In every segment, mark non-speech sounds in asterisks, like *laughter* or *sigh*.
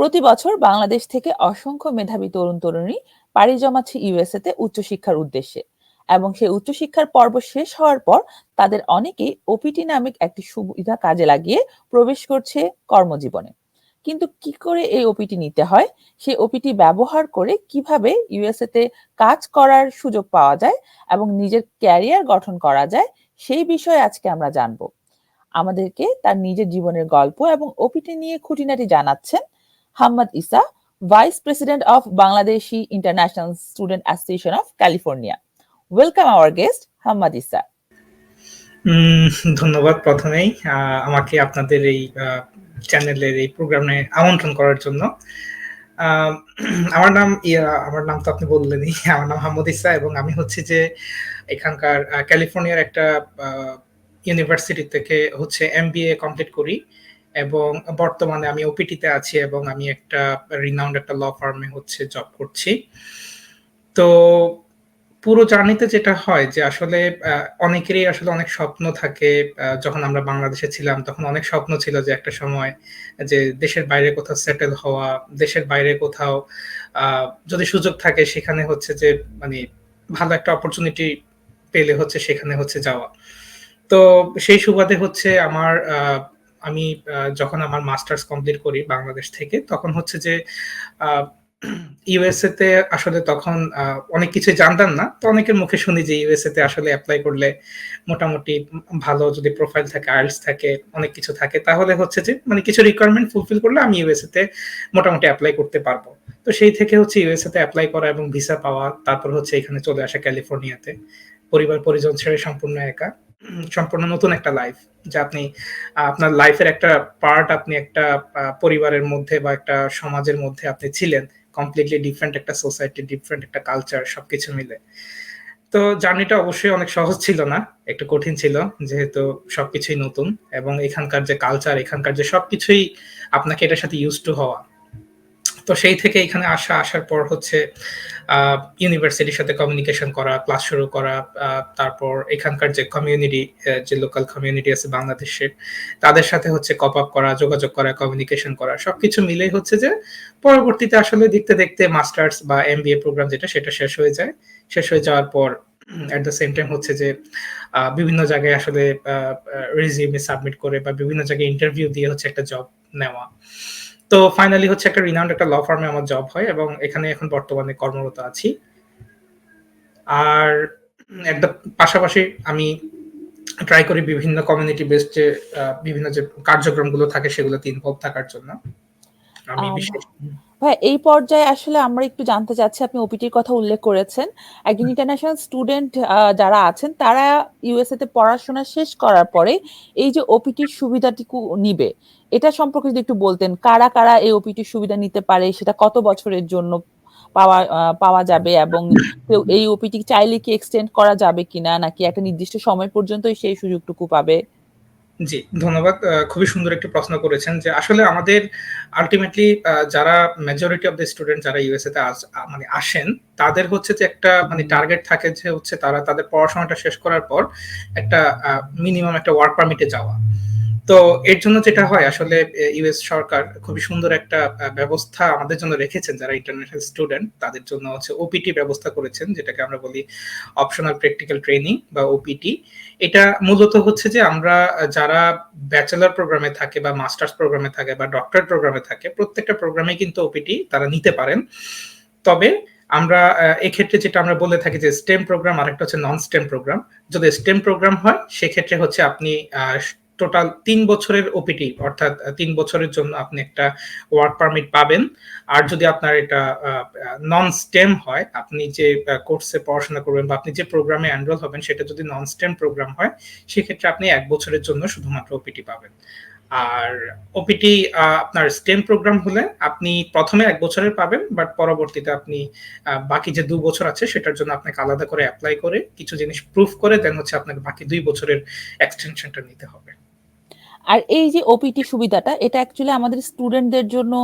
প্রতি বছর বাংলাদেশ থেকে অসংখ্য মেধাবী তরুণ-তরুণী পাড়ি জমাচ্ছে ইউএসএ-তে উচ্চশিক্ষার উদ্দেশ্যে এবং সেই উচ্চশিক্ষার পর্ব শেষ হওয়ার পর তাদের অনেকেই ওপিটি নামক একটি সুবিধা কাজে লাগিয়ে প্রবেশ করছে কর্মজীবনে। কিন্তু কি করে এই ওপিটি নিতে হয়, সেই ওপিটি ব্যবহার করে কীভাবে ইউএসএ-তে কাজ করার সুযোগ পাওয়া যায় এবং নিজের ক্যারিয়ার গঠন করা যায়, সেই বিষয়ে আজকে আমরা জানব। আমাদেরকে তার নিজের জীবনের গল্প এবং ওপিটি নিয়ে খুঁটিনাটি জানাচ্ছেন Hammad Isa, vice president of Bangladeshi international student association of California. Welcome our guest Hammad Isa. ধন্যবাদ প্রথমেই আমাকে আপনাদের এই চ্যানেলের এই প্রোগ্রামে আমন্ত্রণ করার জন্য। আমার নাম আমার নাম তো আপনি বললেনই। *laughs* আমার নাম হাম্মদ ইসা এবং আমি হচ্ছে যে এখানকার ক্যালিফোর্নিয়ার একটা ইউনিভার্সিটি থেকে হচ্ছে এমবিএ কমপ্লিট করি এবং বর্তমানে আমি ওপিটিতে আছি এবং আমি একটা রিনাউন্ড একটা ল ফার্মে হচ্ছে জব করছি। তো পুরো জার্নিতে যেটা হয় যে আসলে অনেকেরই আসলে অনেক স্বপ্ন থাকে। যখন আমরা বাংলাদেশে ছিলাম তখন অনেক স্বপ্ন ছিল যে একটা সময় যে দেশের বাইরে কোথাও সেটেল হওয়া, দেশের বাইরে কোথাও যদি সুযোগ থাকে সেখানে হচ্ছে যে মানে ভালো একটা অপরচুনিটি পেলে হচ্ছে সেখানে হচ্ছে যাওয়া। তো সেই সুবাদে হচ্ছে আমার আমি যখন আমার মাস্টার্স কমপ্লিট করি বাংলাদেশ থেকে তখন হচ্ছে যে ইউএসএ তে আসলে তখন অনেক কিছুই জানতাম না। তো অনেকের মুখে শুনি যে ইউএসএ তে আসলে অ্যাপ্লাই করলে মোটামুটি ভালো যদি প্রোফাইল থাকে, আইএলটিএস থাকে, অনেক কিছু থাকে তাহলে হচ্ছে যে মানে কিছু রিকোয়ারমেন্ট ফুলফিল করলে আমি ইউএসএ তে মোটামুটি অ্যাপ্লাই করতে পারব তো সেই থেকে হচ্ছে ইউএসএ তে এপ্লাই করা এবং ভিসা পাওয়া, তারপর হচ্ছে এখানে চলে আসা ক্যালিফোর্নিয়াতে। পরিবার-পরিজন ছেড়ে সম্পূর্ণ একা। সম্পূর্ণ নতুন একটা লাইফ। যে আপনি আপনার লাইফের একটা পার্ট আপনি একটা পরিবারের মধ্যে বা একটা সমাজের মধ্যে আপনি ছিলেন। কমপ্লিটলি ডিফারেন্ট একটা সোসাইটি, ডিফারেন্ট একটা কালচার সবকিছু মিলে। তো জার্নিটা অবশ্যই অনেক সহজ ছিল না। একটু কঠিন ছিল। যেহেতু সবকিছুই নতুন এবং এখানকার যে কালচার, এখানকার যে সবকিছুই আপনাকে এটার সাথে ইউজ টু হওয়া। তো সেই থেকে এখানে আসা, আসার পর হচ্ছে ইউনিভার্সিটির সাথে কমিউনিকেশন করা, ক্লাস শুরু করা, তারপর এখানকার যে কমিউনিটি যে লোকাল কমিউনিটি আছে বাংলাদেশের, তাদের সাথে হচ্ছে কপ আপ করা, যোগাযোগ করা, কমিউনিকেশন করা সবকিছু মিলেই হচ্ছে যে পরবর্তীতে আসলে দেখতে, দেখতে মাস্টার্স বা এমবিএ প্রোগ্রাম যেটা সেটা শেষ হয়ে যায়। শেষ হয়ে যাওয়ার পর এট দ্য সেম টাইম হচ্ছে যে বিভিন্ন জায়গায় আসলে রিজিউমে সাবমিট করে বা বিভিন্ন জায়গায় ইন্টারভিউ দিয়ে হচ্ছে একটা জব নেওয়া। তো ফাইনালি হচ্ছে একটা রিনাউন্ড একটা ল ফার্মে আমার জব হয় এবং এখানে এখন বর্তমানে কর্মরত আছি। আর একদম পাশাপাশি আমি ট্রাই করি বিভিন্ন কমিউনিটি বেসড যে বিভিন্ন যে কার্যক্রমগুলো থাকে সেগুলোতে ইনভলভ থাকার জন্য। আমি বিশেষ ভাইয়া এই পর্যায়ে আসলে আমরা একটু জানতে চাচ্ছি আপনি ওপিটির কথা উল্লেখ করেছেন। একজন ইন্টারন্যাশনাল স্টুডেন্ট যারা আছেন তারা ইউএসএ তে পড়াশোনা শেষ করার পরে এই যে ওপিটির সুবিধাটিকু নিবে, এটা সম্পর্কে যদি একটু বলতেন। কারা, কারা এই ওপিটির সুবিধা নিতে পারে? সেটা কত বছরের জন্য পাওয়া পাওয়া যাবে এবং এই ওপিটি চাইলে কি এক্সটেন্ড করা যাবে কিনা? নাকি একটা নির্দিষ্ট সময় পর্যন্তই সেই সুযোগটুকু পাবে? জি, ধন্যবাদ। খুবই সুন্দর একটি প্রশ্ন করেছেন যে আসলে আমাদের আল্টিমেটলি যারা মেজরিটি অফ দ্য স্টুডেন্ট যারা ইউএসএ তে মানে আসেন, তাদের হচ্ছে যে একটা মানে টার্গেট থাকে যে হচ্ছে তারা তাদের পড়াশোনাটা শেষ করার পর একটা মিনিমাম একটা ওয়ার্ক পারমিট যাওয়া। তো এর জন্য যেটা হয় আসলে ইউএস সরকার খুবই সুন্দর একটা ব্যবস্থা আমাদের জন্য রেখেছেন যারা ইন্টারন্যাশনাল স্টুডেন্ট তাদের জন্য হচ্ছে ওপিটি ব্যবস্থা করেছেন যেটাকে আমরা বলি অপশনাল প্র্যাকটিক্যাল ট্রেনিং বা ওপিটি। এটা মূলত হচ্ছে যে আমরা যারা ব্যাচেলার প্রোগ্রামে থাকে বা মাস্টার্স প্রোগ্রামে থাকে বা ডক্টরেট প্রোগ্রামে থাকে, প্রত্যেকটা প্রোগ্রামে কিন্তু ওপিটি তারা নিতে পারেন। তবে আমরা এক্ষেত্রে যেটা আমরা বলে থাকি যে স্টেম প্রোগ্রাম আরেকটা হচ্ছে নন স্টেম প্রোগ্রাম। যদি স্টেম প্রোগ্রাম হয়, সেক্ষেত্রে হচ্ছে আপনি টোটাল তিন বছরের ওপিটি অর্থাৎ তিন বছরের জন্য আপনি একটা ওয়ার্ক পারমিট পাবেন। আর যদি আপনার এটা নন স্টেম হয়, আপনি যে কোর্সে পড়াশোনা করবেন বা আপনি যে প্রোগ্রামে এনরোল হবেন সেটা যদি নন স্টেম প্রোগ্রাম হয়, সেক্ষেত্রে আপনি এক বছরের জন্য শুধুমাত্র ওপিটি পাবেন। আর ওপিটি আপনার স্টেম প্রোগ্রাম হলে আপনি প্রথমে এক বছরের পাবেন, বাট পরবর্তীতে আপনি বাকি যে দু বছর আছে সেটার জন্য আপনাকে আলাদা করে অ্যাপ্লাই করে কিছু জিনিস প্রুফ করে দেন হচ্ছে আপনাকে বাকি দুই বছরের এক্সটেনশনটা নিতে হবে। আর এই যে ওপিটি সুবিধাটা এটা অ্যাকচুয়ালি আমাদের স্টুডেন্টদের জন্য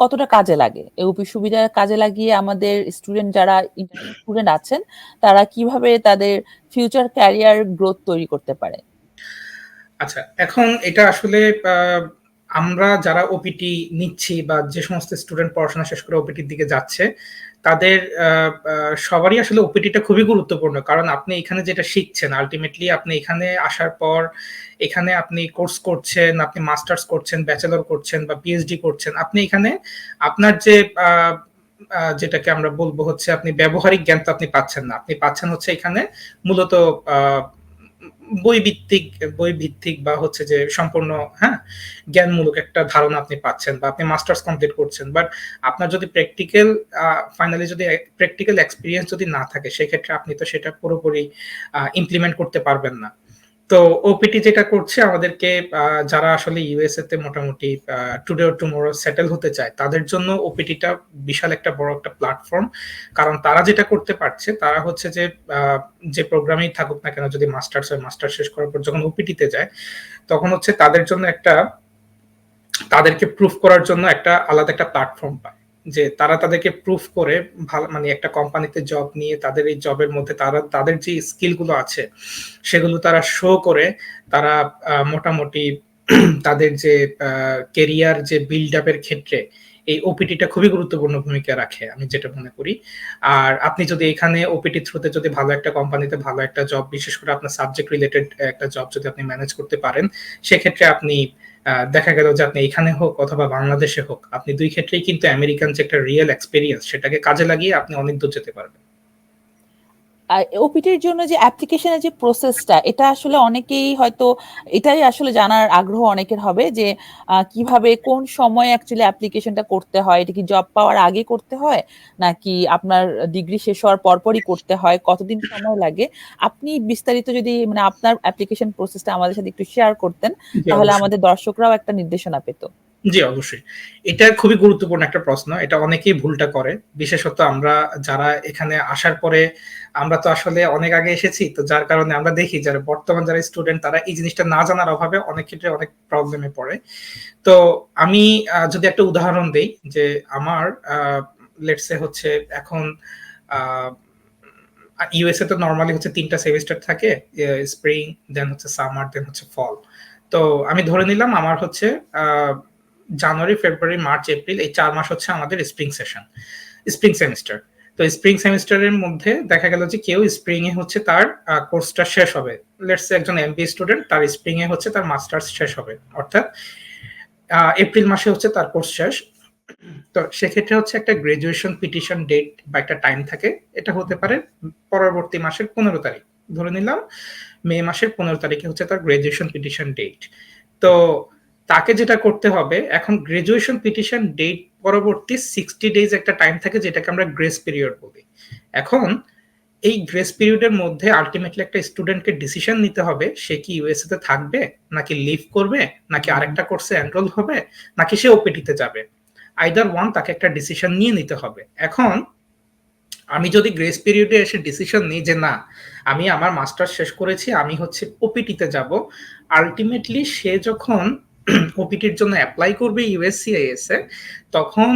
কতটা কাজে লাগে? এই ওপি সুবিধা কাজে লাগিয়ে আমাদের স্টুডেন্ট যারা স্টুডেন্ট আছেন, তারা কীভাবে তাদের ফিউচার ক্যারিয়ার গ্রোথ তৈরি করতে পারে? আচ্ছা, এখন এটা আসলে আমরা যারা ওপিটি নিচ্ছি বা যে সমস্ত স্টুডেন্ট পড়াশোনা শেষ করে ওপিটির দিকে যাচ্ছে, তাদের সবারই আসলে ওপিটিটা খুবই গুরুত্বপূর্ণ। কারণ আপনি এখানে যেটা শিখছেন আলটিমেটলি আপনি এখানে আসার পর এখানে আপনি কোর্স করছেন, আপনি মাস্টার্স করছেন ব্যাচেলর করছেন বা পিএইচডি করছেন, আপনি এখানে আপনার যে যেটাকে আমরা বলব হচ্ছে আপনি ব্যবহারিক জ্ঞান তো আপনি পাচ্ছেন না। আপনি পাচ্ছেন হচ্ছে এখানে মূলত বই ভিত্তিক বই ভিত্তিক বা হচ্ছে যে সম্পূর্ণ হ্যাঁ জ্ঞানমূলক একটা ধারণা আপনি পাচ্ছেন বা আপনি মাস্টার্স কমপ্লিট করছেন। বাট আপনার যদি প্র্যাকটিক্যাল ফাইনালি যদি প্র্যাকটিক্যাল এক্সপিরিয়েন্স যদি না থাকে, সেক্ষেত্রে আপনি তো সেটা পুরোপুরি ইমপ্লিমেন্ট করতে পারবেন না। তো ওপিটি যেটা করছে, আমাদেরকে যারা আসলে ইউএসএ তে মোটামুটি টুডে অর টুমোরো সেটেল হতে চায়, তাদের জন্য ওপিটিটা বিশাল একটা বড় একটা প্ল্যাটফর্ম কারণ তারা যেটা করতে পারছে, তারা হচ্ছে যে যে প্রোগ্রামেই থাকুক না কেন, যদি মাস্টার্স হয় মাস্টার শেষ করার পর যখন ওপিটিতে যায়, তখন হচ্ছে তাদের জন্য একটা, তাদেরকে প্রুফ করার জন্য একটা আলাদা একটা প্ল্যাটফর্ম পায়। যে তারা তাদেরকে প্রুফ করে ভালো মানে একটা কোম্পানিতে জব নিয়ে তাদের এই জবের মধ্যে তারা, তাদের যে স্কিলগুলো আছে, সেগুলো তারা শো করে তারা মোটামুটি *clears throat* তাদের যে কেরিয়ার যে বিল্ড আপের ক্ষেত্রে এই ওপিটিটা খুবই গুরুত্বপূর্ণ ভূমিকা রাখে, আমি যেটা মনে করি। আর আপনি যদি এখানে ওপিটি থ্রুতে যদি ভালো একটা কোম্পানিতে ভালো একটা জব বিশেষ করে আপনার সাবজেক্ট রিলেটেড একটা জব যদি আপনি ম্যানেজ করতে পারেন, সেক্ষেত্রে আপনি দেখা গেল যে আপনি এখানে হোক অথবা বাংলাদেশে হোক, আপনি দুই ক্ষেত্রেই কিন্তু আমেরিকান যে একটা রিয়েল এক্সপিরিয়েন্স সেটাকে কাজে লাগিয়ে আপনি অনেক দূর যেতে পারবেন। ওপিটির জন্য যে অ্যাপ্লিকেশনের যে প্রসেসটা এটা আসলে অনেকেই হয়তো এটাই আসলে জানার আগ্রহ অনেকের হবে যে কীভাবে কোন সময় অ্যাকচুয়ালি অ্যাপ্লিকেশনটা করতে হয়? এটা কি জব পাওয়ার আগে করতে হয়? নাকি আপনার ডিগ্রি শেষ হওয়ার পরপরই করতে হয়? কতদিন সময় লাগে? আপনি বিস্তারিত যদি মানে আপনার অ্যাপ্লিকেশন প্রসেসটা আমাদের সাথে একটু শেয়ার করতেন তাহলে আমাদের দর্শকরাও একটা নির্দেশনা পেত। জি, অবশ্যই। এটা খুবই গুরুত্বপূর্ণ একটা প্রশ্ন, এটা অনেকেই ভুলটা করে। বিশেষত আমরা যারা এখানে আসার পরে আমরা তো আসলে অনেক আগে এসেছি, তো যার কারণে আমরা দেখি যারা বর্তমান যারা স্টুডেন্ট তারা এই জিনিসটা না জানার অভাবে অনেক ক্ষেত্রে অনেক প্রবলেমে পড়ে। তো আমি যদি একটা উদাহরণ দেই যে আমার লেটসে হচ্ছে এখন ইউএসএ তো নর্মালি হচ্ছে তিনটা সেমিস্টার থাকে স্প্রিং দেন হচ্ছে সামার দেন হচ্ছে ফল তো আমি ধরে নিলাম আমার হচ্ছে জানুয়ারি, ফেব্রুয়ারি, মার্চ, এপ্রিল, এই চার মাস হচ্ছে আমাদের স্প্রিং সেশন স্প্রিং সেমিস্টার তো স্প্রিং সেমিস্টারের মধ্যে দেখা গেল যে কেউ স্প্রিং এ হচ্ছে তার কোর্সটা শেষ হবে। লেটস একজন এমবি স্টুডেন্ট তার স্প্রিং এ হচ্ছে তার মাস্টার্স শেষ হবে, অর্থাৎ এপ্রিল মাসে হচ্ছে তার কোর্স শেষ। তো সেক্ষেত্রে হচ্ছে একটা গ্রাজুয়েশন পিটিশন ডেট বা একটা টাইম থাকে, এটা হতে পারে পরবর্তী মাসের পনেরো তারিখ। ধরে নিলাম, মে মাসের পনেরো তারিখে হচ্ছে তার গ্রাজুয়েশন পিটিশন ডেট তো তাকে যেটা করতে হবে, এখন গ্রাজুয়েশন পিটিশন ডেট পরবর্তী সিক্সটি ডেজ একটা টাইম থাকে যেটাকে আমরা গ্রেস পিরিয়ড বলি। এখন এই গ্রেস পিরিয়ডের মধ্যে আলটিমেটলি একটা স্টুডেন্টকে ডিসিশন নিতে হবে, সে কি ইউএসএ তে থাকবে, নাকি লিভ করবে, নাকি আরেকটা কোর্সে এনরোল হবে, নাকি সে ওপিটিতে যাবে। আইদার ওয়ান তাকে একটা ডিসিশন নিয়ে নিতে হবে। এখন আমি যদি গ্রেস পিরিয়ডে এসে ডিসিশন নিই যে না, আমি আমার মাস্টার শেষ করেছি, আমি হচ্ছে ওপিটিতে যাব আলটিমেটলি সে যখন *clears throat* ওপিটির জন্য অ্যাপ্লাই করবে ইউএসসিআইএস এ, তখন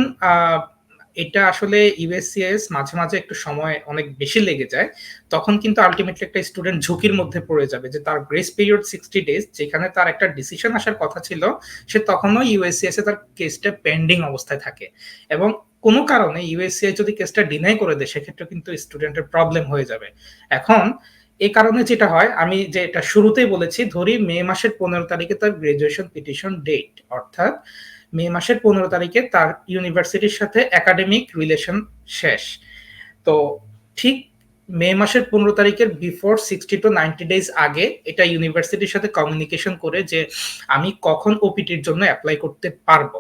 এটা আসলে ইউএসসিএস মাঝে মাঝে একটু সময় অনেক বেশি লেগে যায়, তখন কিন্তু আলটিমেটলি একটা স্টুডেন্ট ঝুঁকির মধ্যে পড়ে যাবে যে তার গ্রেস পিরিয়ড সিক্সটি ডেজ যেখানে তার একটা ডিসিশন আসার কথা ছিল, সে তখনও ইউএসসিএস এ তার কেসটা পেন্ডিং অবস্থায় থাকে। এবং কোনো কারণে ইউএসসিআই যদি কেসটা ডিনাই করে দেয়, সেক্ষেত্রে কিন্তু স্টুডেন্টের প্রবলেম হয়ে যাবে। এখন এই কারণে যেটা হয়, আমি যে এটা শুরুতেই বলেছি, ধরি মে মাসের পনেরো তারিখে তার গ্রাজুয়েশন পিটিশন ডেট অর্থাৎ মে মাসের পনেরো তারিখে তার ইউনিভার্সিটির সাথে একাডেমিক রিলেশন শেষ। তো ঠিক মে মাসের পনেরো তারিখের before sixty to ninety days আগে এটা ইউনিভার্সিটির সাথে কমিউনিকেশন করে যে আমি কখন ওপিটির জন্য অ্যাপ্লাই করতে পারব।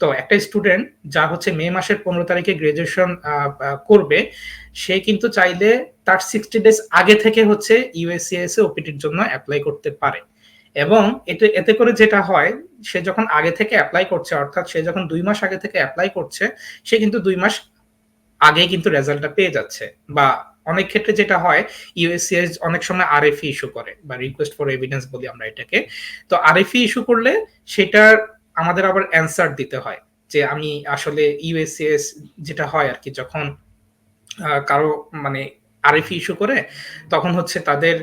তো একটা স্টুডেন্ট যা হচ্ছে মে মাসের পনেরো তারিখে গ্রাজুয়েশন করবে, সে কিন্তু চাইলে তার সিক্সটি ডেজ আগে থেকে হচ্ছে ইউএসসিএস ওপিটির জন্য অ্যাপ্লাই করতে পারে। এবং এতে এতে করে যেটা হয়, সে যখন আগে থেকে অ্যাপ্লাই করছে, অর্থাৎ সে যখন দুই মাস আগে থেকে অ্যাপ্লাই করছে, সে কিন্তু দুই মাস আগে কিন্তু রেজাল্টটা পেয়ে যাচ্ছে। বা অনেক ক্ষেত্রে যেটা হয় ইউএসসিএস অনেক সময় আরএফি ইস্যু করে, বা রিকোয়েস্ট ফর এভিডেন্স বলি আমরা এটাকে। তো আরএফি ইস্যু করলে সেটার আমাদের আবার অ্যান্সার দিতে হয় যে আমি আসলে ইউএসসিএস যেটা হয় আর কি, যখন কারও মানে আরএফ ইস্যু করে, তখন হচ্ছে তাদের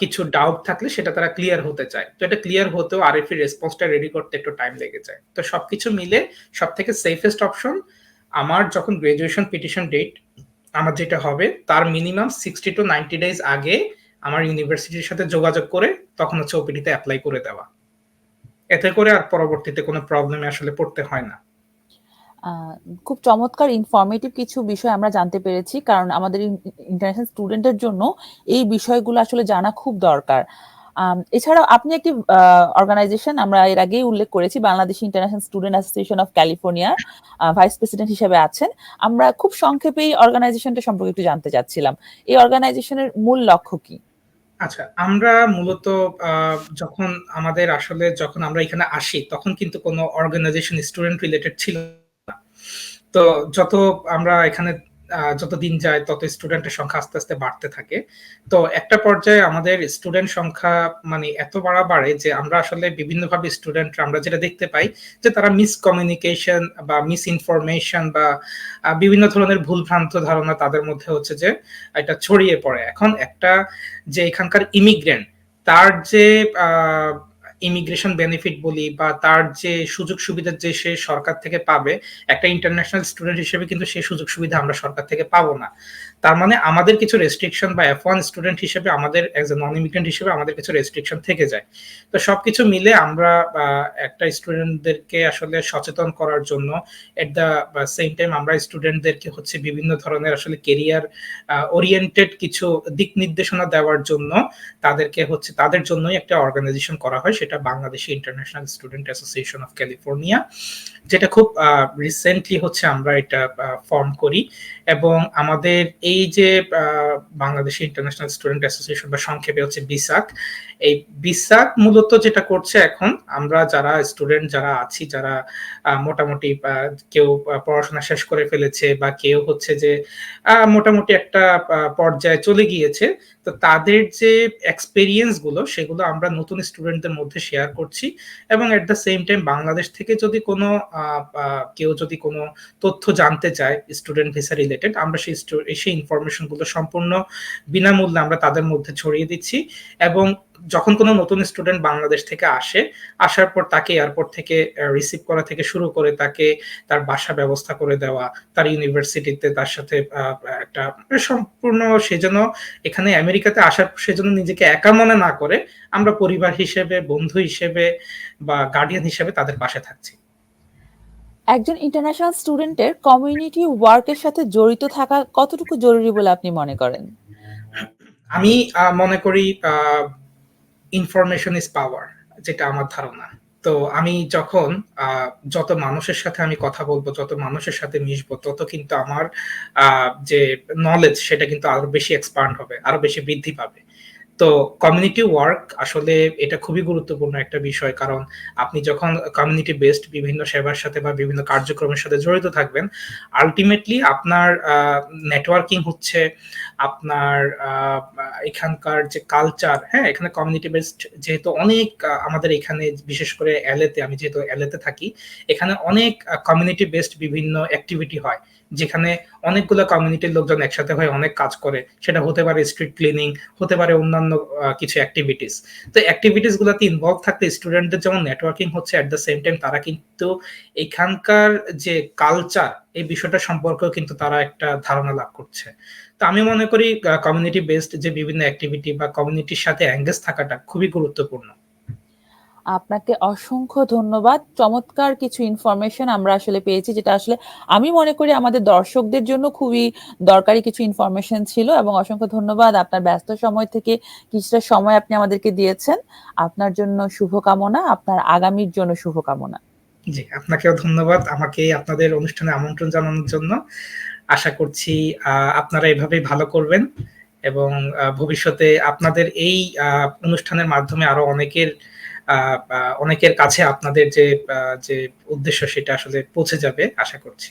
কিছু ডাউট থাকলে সেটা তারা ক্লিয়ার হতে চায়। তো এটা ক্লিয়ার হতেও আরএফ এর রেসপন্সটা রেডি করতে একটু টাইম লেগে যায়। তো সবকিছু মিলে সব থেকে সেফেস্ট অপশন আমার যখন গ্রাজুয়েশন পিটিশন ডেট আমার যেটা হবে, তার minimum sixty to ninety days আগে আমার ইউনিভার্সিটির সাথে যোগাযোগ করে তখন হচ্ছে ওপিডিতে অ্যাপ্লাই করে দেওয়া। এতে করে আর পরবর্তীতে কোনো প্রবলেমে আসলে পড়তে হয় না। খুব চমৎকার ইনফরমেটিভ কিছু বিষয় আমরা জানতে পেরেছি, কারণ আমাদের ইন্টারন্যাশনাল স্টুডেন্টের জন্য এই বিষয়গুলো আসলে জানা খুব দরকার। এছাড়াও আপনি একটি অর্গানাইজেশন আমরা এর আগেই উল্লেখ করেছি, Bangladesh international student association of ক্যালিফোর্নিয়ার ভাইস প্রেসিডেন্ট হিসেবে আছেন। আমরা খুব সংক্ষেপে এই অর্গানাইজেশনটা সম্পর্কে একটু জানতে চাচ্ছিলাম। এই অর্গানাইজেশনের মূল লক্ষ্য কি? আচ্ছা আমরা মূলত যখন আমাদের আসলে যখন আমরা এখানে আসি, তখন কিন্তু কোনো অর্গানাইজেশন স্টুডেন্ট রিলেটেড ছিল না। তো যত আমরা এখানে যত দিন যায়, তত স্টুডেন্টের সংখ্যা আস্তে আস্তে বাড়তে থাকে। তো একটা পর্যায়ে আমাদের স্টুডেন্ট সংখ্যা মানে এত বাড়া বাড়ে যে আমরা আসলে বিভিন্নভাবে স্টুডেন্ট আমরা যেটা দেখতে পাই যে তারা মিস কমিউনিকেশন বা মিস ইনফরমেশন বা বিভিন্ন ধরনের ভুলভ্রান্ত ধারণা তাদের মধ্যে হচ্ছে যে এটা ছড়িয়ে পড়ে। এখন একটা যে এখানকার ইমিগ্রেন্ট তার যে ইমিগ্রেশন বেনিফিট বলি বা তার যে সুযোগ সুবিধা যে সে সরকার থেকে পাবে, একটা ইন্টারন্যাশনাল স্টুডেন্ট হিসেবে কিন্তু সেই সুযোগ সুবিধা আমরা সরকার থেকে পাবো না। তার মানে আমাদের কিছু রেস্ট্রিকশন বা এফ ওয়ান স্টুডেন্ট হিসেবে আমাদের এজ এ নন ইমিগ্রেন্ট হিসেবে আমাদের কিছু রেস্ট্রিকশন থেকে যায়। তো সবকিছু মিলে আমরা একটা স্টুডেন্টদেরকে আসলে সচেতন করার জন্য এট দ্য সেম টাইম আমরা স্টুডেন্টদেরকে হচ্ছে বিভিন্ন ধরনের আসলে কেরিয়ার ওরিয়েন্টেড কিছু দিক নির্দেশনা দেওয়ার জন্য তাদেরকে হচ্ছে, তাদের জন্যই একটা অর্গানাইজেশন করা হয়, সেটা Bangladeshi international student association of California যেটা খুব রিসেন্টলি হচ্ছে আমরা এটা ফর্ম করি। এবং আমাদের এই যে বাংলাদেশি ইন্টারন্যাশনাল স্টুডেন্ট অ্যাসোসিয়েশন বা সংক্ষেপে হচ্ছে বিসাক এই বিসাক মূলত যেটা করছে এখন, আমরা যারা স্টুডেন্ট যারা আছি, যারা মোটামুটি কেউ পড়াশোনা শেষ করে ফেলেছে বা কেউ হচ্ছে যে মোটামুটি একটা পর্যায়ে চলে গিয়েছে, তো তাদের যে এক্সপেরিয়েন্সগুলো, সেগুলো আমরা নতুন স্টুডেন্টদের মধ্যে শেয়ার করছি এবং at the same time Bangladesh থেকে যদি কোনো কেউ যদি কোনো তথ্য জানতে চায় স্টুডেন্ট ভিসা রিলেটেড আমরা সেই সেই ইনফরমেশনগুলো সম্পূর্ণ বিনামূল্যে আমরা তাদের মধ্যে ছড়িয়ে দিচ্ছি এবং যখন কোনো নতুন স্টুডেন্ট বাংলাদেশ থেকে আসে, আসার পর তাকে এয়ারপোর্ট থেকে রিসিভ করা থেকে শুরু করে তাকে তার বাসা ব্যবস্থা করে দেওয়া, তার ইউনিভার্সিটিতে তার সাথে একটা সম্পূর্ণ সেজন্য এখানে আমেরিকাতে আসার পর সেজন্য নিজেকে একা মনে না করে, আমরা পরিবার হিসেবে, বন্ধু হিসেবে বা গার্ডিয়ান হিসেবে তাদের পাশে থাকছি। একজন ইন্টারন্যাশনাল স্টুডেন্টের কমিউনিটি ওয়ার্কের সাথে জড়িত থাকা কতটুকু জরুরি বলে আপনি মনে করেন? আমি মনে করি ইনফরমেশন ইজ পাওয়ার যেটা আমার ধারণা। তো আমি যখন যত মানুষের সাথে আমি কথা বলব, যত মানুষের সাথে মিশবো, তত কিন্তু আমার যে নলেজ সেটা কিন্তু আরও বেশি এক্সপান্ড হবে, আরও বেশি বৃদ্ধি পাবে। তো কমিউনিটি ওয়ার্ক আসলে এটা খুবই গুরুত্বপূর্ণ একটা বিষয়। কারণ আপনি যখন কমিউনিটি বেসড বিভিন্ন সেবার সাথে বা বিভিন্ন কার্যক্রমের সাথে জড়িত থাকবেন আলটিমেটলি আপনার নেটওয়ার্কিং হচ্ছে আপনার এখানকার যে কালচার হ্যাঁ এখানে কমিউনিটি বেসড যেহেতু অনেক আমাদের এখানে বিশেষ করে এলএতে আমি যেহেতু এলএতে থাকি, এখানে অনেক কমিউনিটি বেসড বিভিন্ন অ্যাক্টিভিটি হয়। যেখানে অনেকগুলো কমিউনিটির লোকজন একসাথে হয়ে অনেক কাজ করে, সেটা হতে পারে স্ট্রিট ক্লিনিং হতে পারে অন্যান্য কিছু অ্যাক্টিভিটিস তো অ্যাক্টিভিটিস গুলোতে ইনভলভ থাকতে স্টুডেন্টদের যেমন নেটওয়ার্কিং হচ্ছে অ্যাট দ্য সেম টাইম তারা কিন্তু এখানকার যে কালচার এই বিষয়টা সম্পর্কেও কিন্তু তারা একটা ধারণা লাভ করছে। তো আমি মনে করি কমিউনিটি বেসড যে বিভিন্ন অ্যাক্টিভিটি বা কমিউনিটির সাথে অ্যাঙ্গেজ থাকাটা খুবই গুরুত্বপূর্ণ। আপনাকে অসংখ্য ধন্যবাদ। চমৎকার কিছু ইনফরমেশন আমরা আসলে পেয়েছি, যেটা আসলে আমি মনে করি আমাদের দর্শকদের জন্য খুবই দরকারি কিছু ইনফরমেশন ছিল এবং অসংখ্য ধন্যবাদ আপনার ব্যস্ত সময় থেকে কিছুটা সময় আপনি আমাদেরকে দিয়েছেন। আপনার জন্য শুভকামনা, আপনার আগামীর জন্য শুভকামনা। জি, আপনাকেও ধন্যবাদ আমাকে আপনাদের অনুষ্ঠানে আমন্ত্রণ জানানোর জন্য। আশা করছি আপনারা এভাবেই ভালো করবেন এবং ভবিষ্যতে আপনাদের এই অনুষ্ঠানের মাধ্যমে আরও অনেকের অনেকের কাছে আপনাদের যে যে উদ্দেশ্য সেটা আসলে পৌঁছে যাবে আশা করছি।